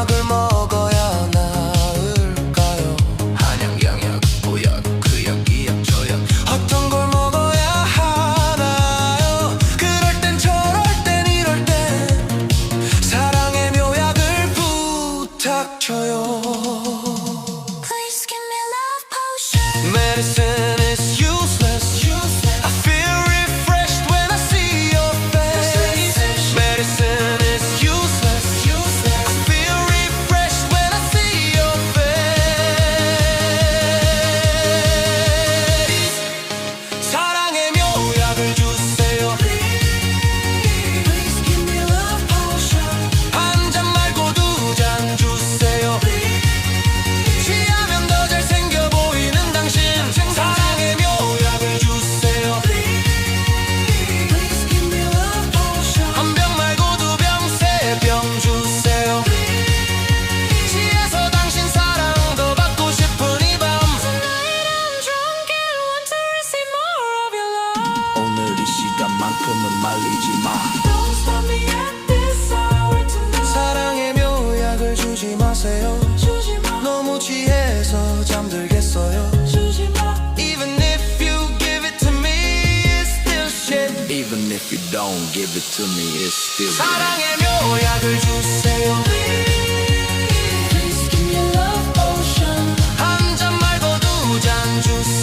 약을 먹어야 나을까요? 한약, 양약, 보약, 그약, 이약, 저약 어떤 걸 먹어야 하나요? 그럴 땐 저럴 땐 이럴 땐 사랑의 묘약을 부탁줘요 이 시간만큼은 말리지 마 사랑의 묘약을 주지 마세요 주지 마. 너무 취해서 잠들겠어요 주지 마. Even if you give it to me it's still shit Even if you don't give it to me it's still 사랑의 묘약을 주세요 Please give me love potion 한 잔 말고 두 잔 주세요